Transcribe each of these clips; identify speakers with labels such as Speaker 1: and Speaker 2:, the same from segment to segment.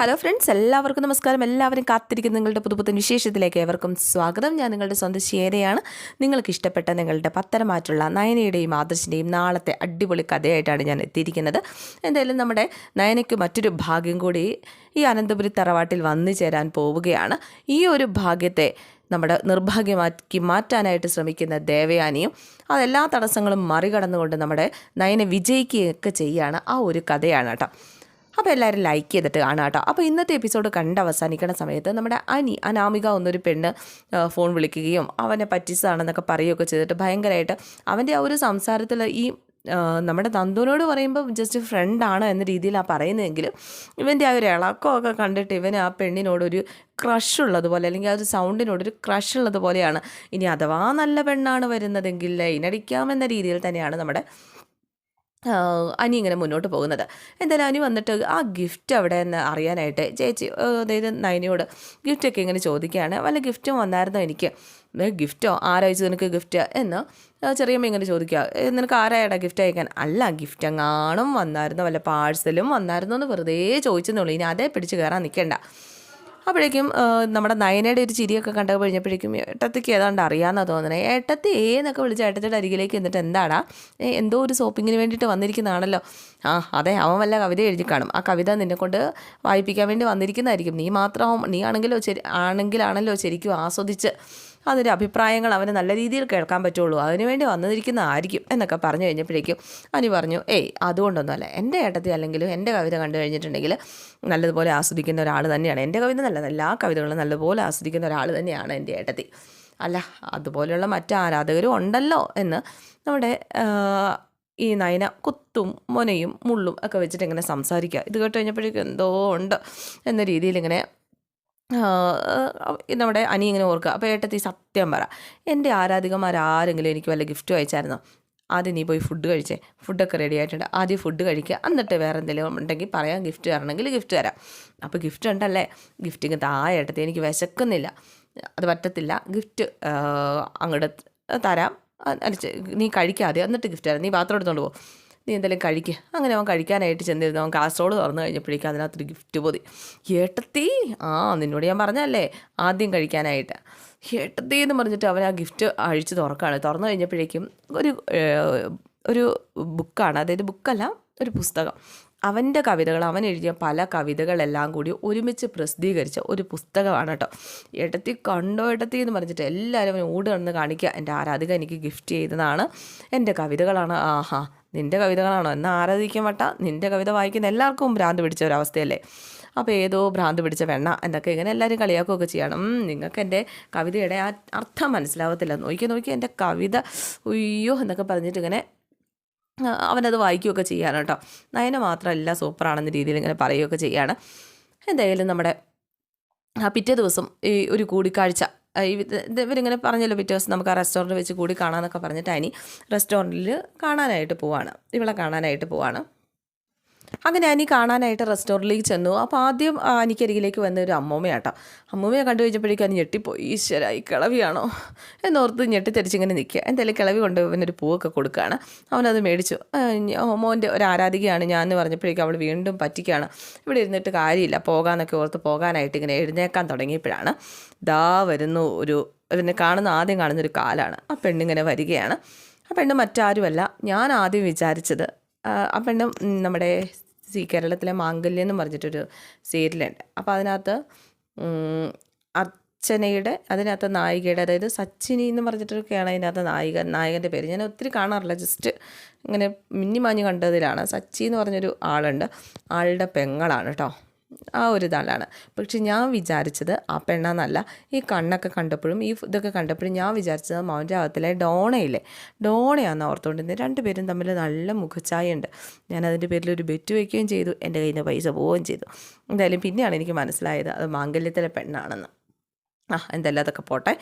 Speaker 1: Hello friends എല്ലാവർക്കും നമസ്കാരം. എല്ലാവരും കാത്തിരിക്കുന്ന നിങ്ങളുടെ പുതുപുത്തൻ വിശേഷത്തിലേക്ക് ഏവർക്കും സ്വാഗതം. ഞാൻ നിങ്ങളുടെ സ്വന്തം ശേരയാണ് നിങ്ങൾക്ക് ഇഷ്ടപ്പെട്ട നിങ്ങളുടെ പത്തരമാറ്റുള്ള നയനയുടെയും ആദർശിന്റെയും നാളത്തെ അടിപൊളി കഥയായിട്ടാണ് ഞാൻ എത്തിയിരിക്കുന്നത്. എന്തായാലും നമ്മുടെ നയനയ്ക്ക് മറ്റൊരു ഭാഗ്യം കൂടി ഈ അനന്തപുരി തറവാട്ടിൽ വന്നു ചേരാൻ പോവുകയാണ്. ഈ ഒരു ഭാഗ്യത്തെ നമ്മുടെ നിർഭാഗ്യമാക്കി മാറ്റാനായിട്ട് ശ്രമിക്കുന്ന ദേവയാനിയും അതെല്ലാ തടസ്സങ്ങളും മറികടന്നുകൊണ്ട് നമ്മുടെ നയനെ വിജയിക്കുകയൊക്കെ ചെയ്യുകയാണ് ആ ഒരു കഥയാണ് കേട്ടോ. അപ്പോൾ എല്ലാവരും ലൈക്ക് ചെയ്തിട്ട് കാണാം കേട്ടോ. അപ്പോൾ ഇന്നത്തെ എപ്പിസോഡ് കണ്ട് അവസാനിക്കുന്ന സമയത്ത് നമ്മുടെ അനി അനാമിക എന്നൊരു പെണ്ണ് ഫോൺ വിളിക്കുകയും അവനെ പറ്റിച്ചതാണെന്നൊക്കെ പറയുകയൊക്കെ ചെയ്തിട്ട് ഭയങ്കരമായിട്ട് അവന്റെ ആ ഒരു സംസാരത്തിൽ ഈ നമ്മുടെ നന്ദുവിനോട് പറയുമ്പോൾ ജസ്റ്റ് ഫ്രണ്ടാണ് എന്ന രീതിയിലാണ് പറയുന്നതെങ്കിലും ഇവന്റെ ആ ഒരു ഇളക്കമൊക്കെ കണ്ടിട്ട് ഇവൻ ആ പെണ്ണിനോടൊരു ക്രഷ് ഉള്ളതുപോലെ അല്ലെങ്കിൽ ആ ഒരു സൗണ്ടിനോടൊരു ക്രഷ് ഉള്ളതുപോലെയാണ്. ഇനി അഥവാ നല്ല പെണ്ണാണ് വരുന്നതെങ്കിൽ ലൈനടിക്കാമെന്ന രീതിയിൽ തന്നെയാണ് നമ്മുടെ അനി ഇങ്ങനെ മുന്നോട്ട് പോകുന്നത്. എന്തായാലും അനി വന്നിട്ട് ആ ഗിഫ്റ്റ് അവിടെ നിന്ന് അറിയാനായിട്ട് ചേച്ചി അതായത് നയനിയോട് ഗിഫ്റ്റൊക്കെ ഇങ്ങനെ ചോദിക്കുകയാണ്. വല്ല ഗിഫ്റ്റും വന്നായിരുന്നോ എനിക്ക്? ഗിഫ്റ്റോ ആരയച്ചു നിനക്ക് ഗിഫ്റ്റ് എന്ന് ചെറിയമ്മ ഇങ്ങനെ ചോദിക്കുക. "ഏ, നിനക്ക് ആരായടാ ഗിഫ്റ്റ് അയക്കാൻ? അല്ല ഗിഫ്റ്റ് എങ്ങാനും വന്നായിരുന്നോ? വല്ല പാഴ്സലും വന്നായിരുന്നോ എന്ന് വെറുതെ ചോദിച്ചെന്നുള്ളൂ ഇനി അതേ പിടിച്ച് കയറാൻ നിൽക്കണ്ട. അപ്പോഴേക്കും നമ്മുടെ നയനയുടെ ഒരു ചിരിയൊക്കെ കണ്ടു കഴിഞ്ഞപ്പോഴേക്കും ഏട്ടത്തിക്ക് ഏതാണ്ട് അറിയാമെന്നാണ് തോന്നുന്നത് ഏട്ടത്തി ഏന്നൊക്കെ വിളിച്ച് ഏട്ടത്തിയുടെ അരികിലേക്ക് എന്നിട്ട് എന്താടാ? എന്തോ ഒരു ഷോപ്പിങ്ങിന് വേണ്ടിയിട്ട് വന്നിരിക്കുന്നതാണല്ലോ. ആ അതെ അവൻ വല്ല കവിത എഴുതി കാണും. ആ കവിത നിന്നെ കൊണ്ട് വായിപ്പിക്കാൻ വേണ്ടി വന്നിരിക്കുന്നതായിരിക്കും. നീ മാത്രം നീ ആണെങ്കിലോ ശരി ആണെങ്കിലാണല്ലോ ശരിക്കും ആസ്വദിച്ച് അതിന്റെ അഭിപ്രായങ്ങൾ അവന് നല്ല രീതിയിൽ കേൾക്കാൻ പറ്റുള്ളൂ. അതിനുവേണ്ടി വന്നിരിക്കുന്നതായിരിക്കും എന്നൊക്കെ പറഞ്ഞു കഴിഞ്ഞപ്പോഴേക്കും അനി പറഞ്ഞു ഏയ് അതുകൊണ്ടൊന്നുമല്ല. എന്റെ ഏട്ടത്തി അല്ലെങ്കിലും എന്റെ കവിത കണ്ടു കഴിഞ്ഞിട്ടുണ്ടെങ്കിൽ നല്ലതുപോലെ ആസ്വദിക്കുന്ന ഒരാൾ തന്നെയാണ്. എന്റെ കവിത നല്ല എല്ലാ കവിതകളും നല്ലതുപോലെ ആസ്വദിക്കുന്ന ഒരാൾ തന്നെയാണ് എന്റെ ഏട്ടത്തി. അല്ല അതുപോലെയുള്ള മറ്റു ആരാധകരും ഉണ്ടല്ലോ എന്ന് നമ്മുടെ ഈ നയന കുത്തും മൊനയും മുള്ളും ഒക്കെ വെച്ചിട്ട് ഇങ്ങനെ സംസാരിക്കുക. ഇത് കേട്ട് കഴിഞ്ഞപ്പോഴേക്കും എന്തോ ഉണ്ട് എന്ന രീതിയിൽ ഇങ്ങനെ നമ്മുടെ അനി ഇങ്ങനെ ഓർക്കുക. അപ്പോൾ ഏട്ടത്തി സത്യം പറ. എന്റെ ആരാധികമാരാരെങ്കിലും എനിക്ക് വല്ല ഗിഫ്റ്റ് അയച്ചായിരുന്നോ? ആദ്യം നീ പോയി ഫുഡ് കഴിച്ചേ. ഫുഡൊക്കെ റെഡി ആയിട്ടുണ്ട്. ആദ്യം ഫുഡ് കഴിക്കുക എന്നിട്ട് വേറെ എന്തെങ്കിലും ഉണ്ടെങ്കിൽ പറയാം. ഗിഫ്റ്റ് തരണമെങ്കിൽ ഗിഫ്റ്റ് തരാം. അപ്പോൾ ഗിഫ്റ്റ് ഉണ്ടല്ലേ? ഗിഫ്റ്റിങ് താ ഏട്ടത്തി എനിക്ക് വിശക്കുന്നില്ല. അത് പറ്റത്തില്ല. ഗിഫ്റ്റ് അങ്ങോട്ട് തരാം. നീ കഴിക്കാതെ. എന്നിട്ട് ഗിഫ്റ്റ് തരാം. നീ പാത്രം എടുത്തോണ്ട് പോ. നീ എന്തെങ്കിലും കഴിക്കുക അങ്ങനെ അവൻ കഴിക്കാനായിട്ട് ചെന്നിരുന്നു. അവൻ കാസറോൾ തുറന്നു കഴിഞ്ഞപ്പോഴേക്കും അതിനകത്തൊരു ഗിഫ്റ്റ് പോതി ഏട്ടത്തി ആ നിന്നോട് ഞാൻ പറഞ്ഞല്ലേ ആദ്യം കഴിക്കാനായിട്ട്. ഏട്ടത്തി എന്ന് പറഞ്ഞിട്ട് അവൻ ആ ഗിഫ്റ്റ് അഴിച്ച് തുറക്കാണ് തുറന്നു കഴിഞ്ഞപ്പോഴേക്കും ഒരു ഒരു ബുക്കാണ്. അതായത് ബുക്കല്ല ഒരു പുസ്തകം. അവന്റെ കവിതകൾ അവൻ എഴുതിയ പല കവിതകളെല്ലാം കൂടി ഒരുമിച്ച് പ്രസിദ്ധീകരിച്ച ഒരു പുസ്തകമാണ് കേട്ടോ. ഏട്ടത്തി കണ്ടോ ഏട്ടത്തി എന്ന് പറഞ്ഞിട്ട് എല്ലാവരും അവൻ ഓടി നടന്ന് കാണിക്കുക. എന്റെ ആരാധിക എനിക്ക് ഗിഫ്റ്റ് ചെയ്തതാണ്. എന്റെ കവിതകളാണ്. ആഹാ നിന്റെ കവിതകളാണോ? എന്നാൽ ആരാധിക്കാൻ വട്ട. നിന്റെ കവിത വായിക്കുന്ന എല്ലാവർക്കും ഭ്രാന്ത് പിടിച്ച ഒരവസ്ഥയല്ലേ അപ്പോൾ ഏതോ ഭ്രാന്ത് പിടിച്ച വെണ്ണ എന്നൊക്കെ ഇങ്ങനെ എല്ലാവരും കളിയാക്കുകയൊക്കെ ചെയ്യണം. നിങ്ങൾക്ക് എന്റെ കവിതയുടെ ആ അർത്ഥം മനസ്സിലാവത്തില്ല. നോക്കി നോക്കി എന്റെ കവിത. ഉയ്യോ എന്നൊക്കെ പറഞ്ഞിട്ട് ഇങ്ങനെ അവനത് വായിക്കുകയൊക്കെ ചെയ്യാണ് കേട്ടോ. നയന മാത്രമല്ല സൂപ്പറാണെന്ന രീതിയിൽ ഇങ്ങനെ പറയുകയൊക്കെ ചെയ്യാണ്. എന്തായാലും നമ്മുടെ ആ പിറ്റേ ദിവസം ഈ ഒരു കൂടിക്കാഴ്ച ഇവരിങ്ങനെ പറഞ്ഞല്ലോ പിറ്റേ ദിവസം നമുക്ക് ആ റെസ്റ്റോറന്റ് വെച്ച് കൂടി കാണാമെന്നൊക്കെ പറഞ്ഞിട്ട് അനി റെസ്റ്റോറന്റിൽ കാണാനായിട്ട് പോവാണ്. ഇവളെ കാണാനായിട്ട് പോവാണ്. അങ്ങനെ അനി കാണാനായിട്ട് റെസ്റ്റോറന്റിലേക്ക് ചെന്നു. അപ്പോൾ ആദ്യം അനിക്കരികിലേക്ക് വന്ന ഒരു അമ്മൂമ്മയാട്ടോ. അമ്മൂമ്മയെ കണ്ടു കഴിഞ്ഞപ്പോഴേക്കും അനി ഞെട്ടിപ്പോയി. ഈശ്വര ഈ കിളവിയാണോ? എന്നോർത്ത് ഞെട്ടിത്തെരിച്ചിങ്ങനെ നിൽക്കുക. എന്തായാലും കിളവി കൊണ്ട് ഇവനൊരു പൂവൊക്കെ കൊടുക്കുകയാണ്. അവനത് മേടിച്ചു. മോന്റെ ഒരു ആരാധികയാണ് ഞാൻ എന്ന് പറഞ്ഞപ്പോഴേക്കും അവൾ വീണ്ടും പറ്റിക്കുകയാണ്. ഇവിടെ ഇരുന്നിട്ട് കാര്യമില്ല. പോകാമെന്നൊക്കെ ഓർത്ത് പോകാനായിട്ട് ഇങ്ങനെ എഴുന്നേക്കാൻ തുടങ്ങിയപ്പോഴാണ് ദാ വരുന്നു ഒരു ഇവനെ കാണുന്ന ആദ്യം കാണുന്നൊരു കാലാണ്. ആ പെണ്ണിങ്ങനെ വരികയാണ്. ആ പെണ്ണ് മറ്റാരുമല്ല. ഞാൻ ആദ്യം വിചാരിച്ചത് ആ, പെണ്ണ് നമ്മുടെ സി കേരളത്തിലെ മാംഗല്യം എന്ന് പറഞ്ഞിട്ടൊരു സീരിയലുണ്ട്. അപ്പോൾ അതിനകത്ത് അർച്ചനയുടെ അതിനകത്ത് നായികയുടെ അതായത് സച്ചിനി എന്ന് പറഞ്ഞിട്ടൊക്കെയാണ് അതിനകത്ത് നായിക നായകന്റെ പേര്. ഞാൻ ഒത്തിരി കാണാറില്ല ജസ്റ്റ് ഇങ്ങനെ മിന്നിമാഞ്ഞ് കണ്ടതിലാണ്. സച്ചി എന്ന് പറഞ്ഞൊരു ആളുണ്ട്. ആളുടെ പെങ്ങളാണ് കേട്ടോ. ആ ഒരു ഇതാണ് പക്ഷെ ഞാൻ വിചാരിച്ചത് ആ പെണ്ണാന്നല്ല ഈ കണ്ണൊക്കെ കണ്ടപ്പോഴും ഈ ഇതൊക്കെ കണ്ടപ്പോഴും ഞാൻ വിചാരിച്ചത് മൗന്റെ അകത്തിലെ ഡോണയില്ലേ? ഡോണയാണെന്ന് ഓർത്തുകൊണ്ടിരുന്നത് രണ്ടുപേരും തമ്മിൽ നല്ല മുഖച്ചായുണ്ട് ഞാൻ അതിന്റെ പേരിൽ ഒരു ബെറ്റ് വയ്ക്കുകയും ചെയ്തു. എന്റെ കയ്യിൽ നിന്ന് പൈസ പോവുകയും ചെയ്തു. എന്തായാലും പിന്നെയാണ് എനിക്ക് മനസ്സിലായത് അത് മാംഗല്യത്തിലെ പെണ്ണാണെന്ന്. ആ എന്തായാലും അതൊക്കെ പോട്ടെ.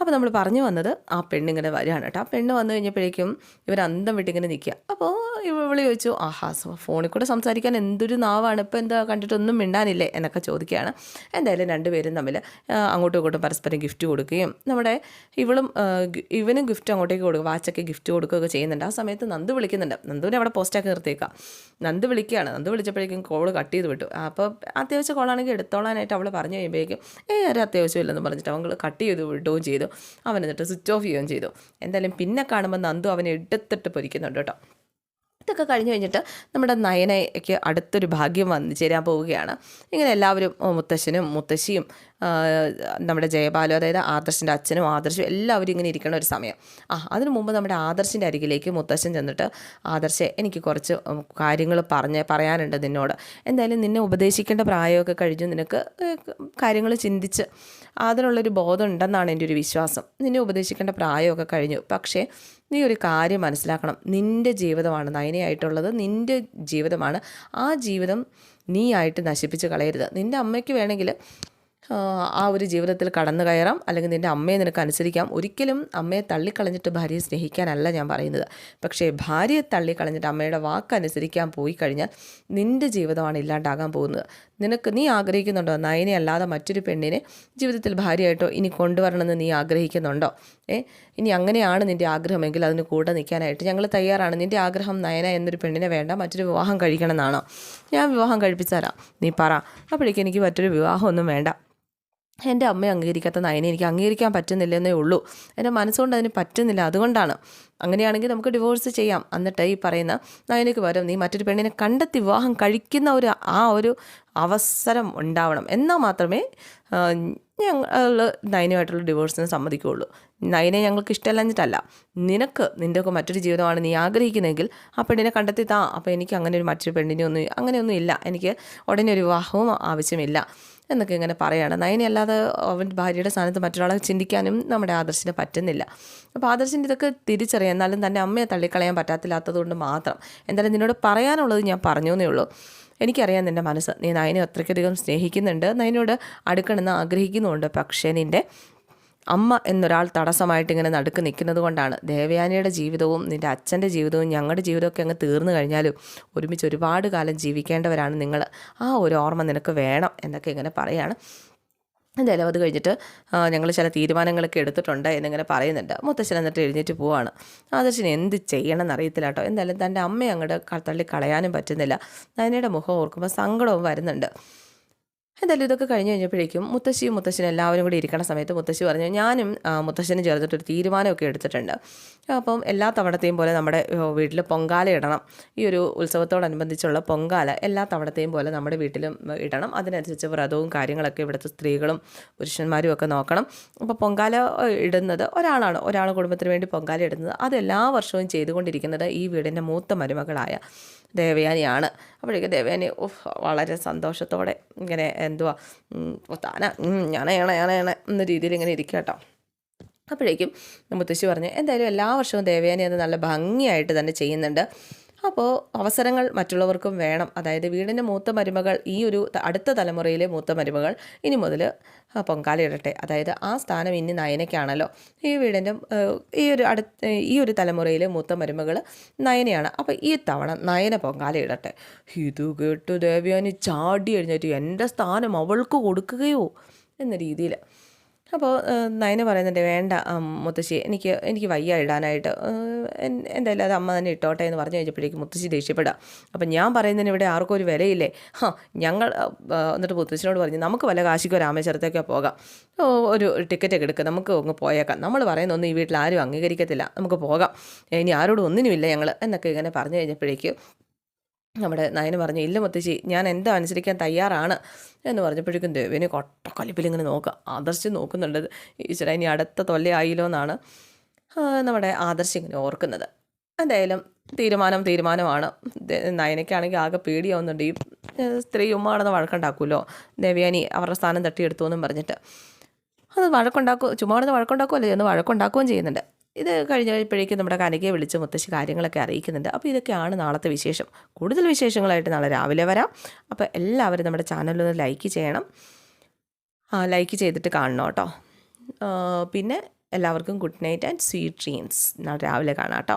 Speaker 1: അപ്പോൾ നമ്മൾ പറഞ്ഞു വന്നത് ആ പെണ്ണിങ്ങനെ വരികയാണ് കേട്ടോ. ആ പെണ്ണ് വന്നു കഴിഞ്ഞപ്പോഴേക്കും ഇവർ അന്തം വിട്ടിങ്ങനെ നിൽക്കുക. അപ്പോൾ ഇവൾ ചോദിച്ചു ആഹാ ഫോണിൽ കൂടെ സംസാരിക്കാൻ എന്തൊരു നാവാണ്. ഇപ്പോൾ എന്താ കണ്ടിട്ടൊന്നും മിണ്ടാനില്ലേ? എന്നൊക്കെ ചോദിക്കുകയാണ്. എന്തായാലും രണ്ടുപേരും തമ്മിൽ അങ്ങോട്ടും ഇങ്ങോട്ടും പരസ്പരം ഗിഫ്റ്റ് കൊടുക്കുകയും നമ്മുടെ ഇവളും ഇവനും ഗിഫ്റ്റ് അങ്ങോട്ടേക്ക് കൊടുക്കുക വാച്ചൊക്കെ ഗിഫ്റ്റ് കൊടുക്കുകയൊക്കെ ചെയ്യുന്നുണ്ട്. ആ സമയത്ത് നന്ദു വിളിക്കുന്നുണ്ട്. നന്ദുവിനെ അവിടെ പോസ്റ്റാക്കി നിർത്തിയേക്കാം. നന്ദു വിളിക്കുകയാണ്. നന്ദു വിളിച്ചപ്പോഴേക്കും കോൾ കട്ട് ചെയ്ത് വിട്ടു. അപ്പോൾ അത്യാവശ്യം കോളാണെങ്കിൽ എടുത്തോളാനായിട്ട് അവൾ പറഞ്ഞു കഴിയുമ്പോഴേക്കും ഏ ഒരു അത്യാവശ്യമില്ലെന്ന് പറഞ്ഞിട്ട് അവൾ കട്ട് ചെയ്ത് വിടുകയും ചെയ്തു. അവൻ എന്നിട്ട് സ്വിച്ച് ഓഫ് ചെയ്യുകയും ചെയ്തു. എന്തായാലും പിന്നെ കാണുമ്പോൾ നന്ദു അവനെ എടുത്തിട്ട് പൊരിക്കുന്നുണ്ട് കേട്ടോ. ഇതൊക്കെ കഴിഞ്ഞ് കഴിഞ്ഞിട്ട് നമ്മുടെ നയനയ്ക്ക് അടുത്തൊരു ഭാഗ്യം വന്നു ചേരാൻ പോവുകയാണ്. ഇങ്ങനെ എല്ലാവരും മുത്തശ്ശനും മുത്തശ്ശിയും നമ്മുടെ ജയബാലു അതായത് ആദർശിന്റെ അച്ഛനും ആദർശും എല്ലാവരും ഇങ്ങനെ ഇരിക്കണ ഒരു സമയം. ആ അതിനു മുമ്പ് നമ്മുടെ ആദർശിന്റെ അരികിലേക്ക് മുത്തശ്ശൻ ചെന്നിട്ട് ആദർശെ എനിക്ക് കുറച്ച് കാര്യങ്ങൾ പറഞ്ഞ് പറയാനുണ്ട് നിന്നോട്. എന്തായാലും നിന്നെ ഉപദേശിക്കേണ്ട പ്രായമൊക്കെ കഴിഞ്ഞു. നിനക്ക് കാര്യങ്ങൾ ചിന്തിച്ച് അതിനുള്ളൊരു ബോധം ഉണ്ടെന്നാണ് എന്റെ ഒരു വിശ്വാസം. നിന്നെ ഉപദേശിക്കേണ്ട പ്രായമൊക്കെ കഴിഞ്ഞു. പക്ഷേ നീ ഒരു കാര്യം മനസ്സിലാക്കണം. നിന്റെ ജീവിതമാണ് നയനയായിട്ടുള്ളത്. നിന്റെ ജീവിതമാണ് ആ ജീവിതം നീ ആയിട്ട് നശിപ്പിച്ച് കളയരുത്. നിന്റെ അമ്മയ്ക്ക് വേണമെങ്കിൽ ആ, ഒരു ജീവിതത്തിൽ കടന്നു കയറാം. അല്ലെങ്കിൽ നിന്റെ അമ്മയെ നിനക്ക് അനുസരിക്കാം. ഒരിക്കലും അമ്മയെ തള്ളിക്കളഞ്ഞിട്ട് ഭാര്യയെ സ്നേഹിക്കാനല്ല ഞാൻ പറയുന്നത്. പക്ഷേ ഭാര്യയെ തള്ളിക്കളഞ്ഞിട്ട് അമ്മയുടെ വാക്ക് അനുസരിക്കാൻ പോയി കഴിഞ്ഞാൽ നിന്റെ ജീവിതമാണ് ഇല്ലാണ്ടാകാൻ പോകുന്നത്. നിനക്ക് നീ ആഗ്രഹിക്കുന്നുണ്ടോ? നയനെ അല്ലാതെ മറ്റൊരു പെണ്ണിനെ ജീവിതത്തിൽ ഭാര്യയായിട്ടോ ഇനി കൊണ്ടുവരണമെന്ന് നീ ആഗ്രഹിക്കുന്നുണ്ടോ? ഏ ഇനി അങ്ങനെയാണ് നിന്റെ ആഗ്രഹമെങ്കിൽ അതിന് കൂടെ നിൽക്കാനായിട്ട് ഞങ്ങൾ തയ്യാറാണ്. നിന്റെ ആഗ്രഹം നയന എന്നൊരു പെണ്ണിനെ വേണ്ട മറ്റൊരു വിവാഹം കഴിക്കണമെന്നാണോ? ഞാൻ വിവാഹം കഴിപ്പിച്ചാലാ നീ പറ. അപ്പോഴേക്കും എനിക്ക് മറ്റൊരു വിവാഹമൊന്നും വേണ്ട. എന്റെ അമ്മ അംഗീകരിക്കാത്ത നയനെ എനിക്ക് അംഗീകരിക്കാൻ പറ്റുന്നില്ലെന്നേ ഉള്ളൂ. എന്റെ മനസ്സുകൊണ്ട് അതിന് പറ്റുന്നില്ല. അതുകൊണ്ടാണ്. അങ്ങനെയാണെങ്കിൽ നമുക്ക് ഡിവോഴ്സ് ചെയ്യാം. എന്നിട്ട് ഈ പറയുന്ന നയനയ്ക്ക് പകരം നീ മറ്റൊരു പെണ്ണിനെ കണ്ടെത്തി വിവാഹം കഴിക്കുന്ന ഒരു ആ ഒരു അവസരം ഉണ്ടാവണം. എന്നാൽ മാത്രമേ ഞങ്ങൾ നയനുമായിട്ടുള്ള ഡിവോഴ്സിന് സമ്മതിക്കുകയുള്ളൂ. നയനെ ഞങ്ങൾക്ക് ഇഷ്ടമല്ലഞ്ഞിട്ടല്ല. നിനക്ക് നിന്റെയൊക്കെ മറ്റൊരു ജീവിതമാണ് നീ ആഗ്രഹിക്കുന്നതെങ്കിൽ ആ പെണ്ണിനെ കണ്ടെത്തി താ. അപ്പോൾ എനിക്ക് അങ്ങനെ ഒരു മറ്റൊരു പെണ്ണിനെ ഒന്നും അങ്ങനെയൊന്നും ഇല്ല. എനിക്ക് ഉടനെ ഒരു വിവാഹവും ആവശ്യമില്ല. എന്നൊക്കെ ഇങ്ങനെ പറയുകയാണ് നയനെ അല്ലാതെ അവൻ ഭാര്യയുടെ സ്ഥാനത്ത് മറ്റൊരാളെ ചിന്തിക്കാനും നമ്മുടെ ആദർശിന് പറ്റുന്നില്ല. അപ്പോൾ ആദർശിന്റെ ഇതൊക്കെ തിരിച്ചറിയാം. എന്നാലും തന്റെ അമ്മയെ തള്ളിക്കളയാൻ പറ്റാത്തില്ലാത്തത് കൊണ്ട് മാത്രം. എന്തായാലും നിന്നോട് പറയാനുള്ളത് ഞാൻ പറഞ്ഞു ഉള്ളൂ. എനിക്കറിയാം നിന്റെ മനസ്സ്. നീ നയനെ അത്രയ്ക്കധികം സ്നേഹിക്കുന്നുണ്ട്. നയനോട് അടുക്കണമെന്ന് ആഗ്രഹിക്കുന്നുണ്ട് പക്ഷേ നിന്റെ അമ്മ എന്നൊരാൾ തടസ്സമായിട്ട് ഇങ്ങനെ നടുക്ക് നിൽക്കുന്നത് കൊണ്ടാണ്. ദേവയാനിയുടെ ജീവിതവും നിന്റെ അച്ഛന്റെ ജീവിതവും ഞങ്ങളുടെ ജീവിതമൊക്കെ അങ്ങ് തീർന്നു കഴിഞ്ഞാലും ഒരുമിച്ച് ഒരുപാട് കാലം ജീവിക്കേണ്ടവരാണ് നിങ്ങൾ ആ ഒരു ഓർമ്മ നിനക്ക് വേണം എന്നൊക്കെ ഇങ്ങനെ പറയാണ്. എന്തായാലും അത് കഴിഞ്ഞിട്ട് ഞങ്ങൾ ചില തീരുമാനങ്ങളൊക്കെ എടുത്തിട്ടുണ്ട് എന്നിങ്ങനെ പറയുന്നുണ്ട്. മുത്തശ്ശൻ എന്നിട്ട് എഴുന്നേറ്റ് പോവാണ്. ആദർശന് എന്ത് ചെയ്യണമെന്ന് എന്നറിയത്തില്ല കേട്ടോ എന്തായാലും തന്റെ അമ്മയെ അങ്ങോട്ട് തള്ളി കളയാനും പറ്റുന്നില്ല. നയനയുടെ മുഖം ഓർക്കുമ്പോൾ സങ്കടവും വരുന്നുണ്ട്. എന്തായാലും ഇതൊക്കെ കഴിഞ്ഞ് കഴിഞ്ഞപ്പോഴേക്കും മുത്തശ്ശിയും മുത്തശ്ശനും എല്ലാവരും കൂടി ഇരിക്കുന്ന സമയത്ത് മുത്തശ്ശി പറഞ്ഞു ഞാനും മുത്തശ്ശനും ചേർന്നിട്ടൊരു തീരുമാനമൊക്കെ എടുത്തിട്ടുണ്ട്. അപ്പം എല്ലാ തവണത്തെയും പോലെ നമ്മുടെ വീട്ടിൽ പൊങ്കാല ഇടണം. ഈ ഒരു ഉത്സവത്തോടനുബന്ധിച്ചുള്ള പൊങ്കാല എല്ലാ തവണത്തെയും പോലെ നമ്മുടെ വീട്ടിലും ഇടണം. അതിനനുസരിച്ച് വ്രതവും കാര്യങ്ങളൊക്കെ ഇവിടുത്തെ സ്ത്രീകളും പുരുഷന്മാരും ഒക്കെ നോക്കണം. അപ്പോൾ പൊങ്കാല ഇടുന്നത് ഒരാളാണ്. ഒരാൾ കുടുംബത്തിന് വേണ്ടി പൊങ്കാല ഇടുന്നത്. അത് എല്ലാ വർഷവും ചെയ്തുകൊണ്ടിരിക്കുന്നത് ഈ വീടിന്റെ മൂത്ത മരുമകളായ ദേവയാനിയാണ്. അപ്പോഴേക്കും ദേവയാനി വളരെ സന്തോഷത്തോടെ ഇങ്ങനെ എന്തുവാ? ഉം, ഓ, ഏണ ഏണ ഞാനേണ എന്ന രീതിയിൽ ഇങ്ങനെ ഇരിക്കുക കേട്ടോ. അപ്പോഴേക്കും മുത്തശ്ശി പറഞ്ഞു എന്തായാലും എല്ലാ വർഷവും ദേവയാനി അത് നല്ല ഭംഗിയായിട്ട് തന്നെ ചെയ്യുന്നുണ്ട്. അപ്പോൾ അവസരങ്ങൾ മറ്റുള്ളവർക്കും വേണം. അതായത് വീടിന്റെ മൂത്ത മരുമകൾ ഈ ഒരു അടുത്ത തലമുറയിലെ മൂത്ത മരുമകൾ ഇനി മുതൽ പൊങ്കാലയിടട്ടെ അതായത് ആ സ്ഥാനം ഇനി നയനയ്ക്കാണല്ലോ. ഈ വീടിന്റെ ഈ ഒരു അടുത്ത ഈ ഒരു തലമുറയിലെ മൂത്ത മരുമകൾ നയനയാണ്. അപ്പോൾ ഈ തവണ നയന പൊങ്കാലയിടട്ടെ ഇത് കേട്ടു ദേവയാനി ചാടി എഴുന്നേറ്റ്. എന്റെ സ്ഥാനം അവൾക്ക് കൊടുക്കുകയോ? എന്ന രീതിയിൽ അപ്പോൾ നയന് പറയുന്നുണ്ട് വേണ്ട മുത്തശ്ശി എനിക്ക് എനിക്ക് വയ്യ ഇടാനായിട്ട്. എന്തായാലും അത് അമ്മ തന്നെ ഇട്ടോട്ടെ എന്ന് പറഞ്ഞു കഴിഞ്ഞപ്പോഴേക്കും മുത്തശ്ശി ദേഷ്യപ്പെടാം. അപ്പം ഞാൻ പറയുന്നതിന് ഇവിടെ ആർക്കും ഒരു വിലയില്ലേ? ഹാ ഞങ്ങൾ എന്നിട്ട് മുത്തശ്ശിനോട് പറഞ്ഞു നമുക്ക് വല്ല കാശിക്കോ രാമേശ്വരത്തേക്കോ പോകാം. ഒരു ടിക്കറ്റൊക്കെ എടുക്കുക നമുക്ക് അങ്ങ് പോയേക്കാം. നമ്മൾ പറയുന്നൊന്നും ഈ വീട്ടിൽ ആരും അംഗീകരിക്കത്തില്ല. നമുക്ക് പോകാം. ഇനി ആരോടും ഒന്നിനുമില്ല ഞങ്ങൾ എന്നൊക്കെ ഇങ്ങനെ പറഞ്ഞു കഴിഞ്ഞപ്പോഴേക്കും നമ്മുടെ നയന് പറഞ്ഞു ഇല്ല മുത്തശ്ശി ഞാൻ എന്താ അനുസരിക്കാൻ തയ്യാറാണ്? എന്ന് പറഞ്ഞപ്പോഴേക്കും ദേവിന് കൊട്ടക്കൊലിപ്പിൽ ഇങ്ങനെ നോക്കുക ആദർശം നോക്കുന്നുണ്ട്. ഈശ്വര ഇനി അടുത്ത തൊല്ലയായില്ലോ എന്നാണ് നമ്മുടെ ആദർശം ഇങ്ങനെ ഓർക്കുന്നത്. എന്തായാലും തീരുമാനം തീരുമാനമാണ്. നയനയ്ക്കാണെങ്കിൽ ആകെ പേടിയാവുന്നുണ്ട്. ഈ സ്ത്രീ ഉമ്മാണെന്ന് വഴക്കുണ്ടാക്കുമല്ലോ. ദേവയാനി അവരുടെ സ്ഥാനം തട്ടിയെടുത്തു എന്നും പറഞ്ഞിട്ട്. അത് വഴക്കുണ്ടാക്കും ചുമ്മാ കിടന്ന് വഴക്കുണ്ടാക്കുമല്ലോ എന്ന് വഴക്കുണ്ടാക്കുകയും ചെയ്യുന്നുണ്ട്. ഇത് കഴിഞ്ഞപ്പോഴേക്കും നമ്മുടെ കനകയെ വിളിച്ച് മുത്തശ്ശി കാര്യങ്ങളൊക്കെ അറിയിക്കുന്നുണ്ട്. അപ്പോൾ ഇതൊക്കെയാണ് നാളത്തെ വിശേഷം. കൂടുതൽ വിശേഷങ്ങളായിട്ട് നാളെ രാവിലെ വരാം. അപ്പോൾ എല്ലാവരും നമ്മുടെ ചാനലൊന്ന് ലൈക്ക് ചെയ്യണം. ആ ലൈക്ക് ചെയ്തിട്ട് കാണണം കേട്ടോ. പിന്നെ എല്ലാവർക്കും good night and sweet dreams നാളെ രാവിലെ കാണാം കേട്ടോ.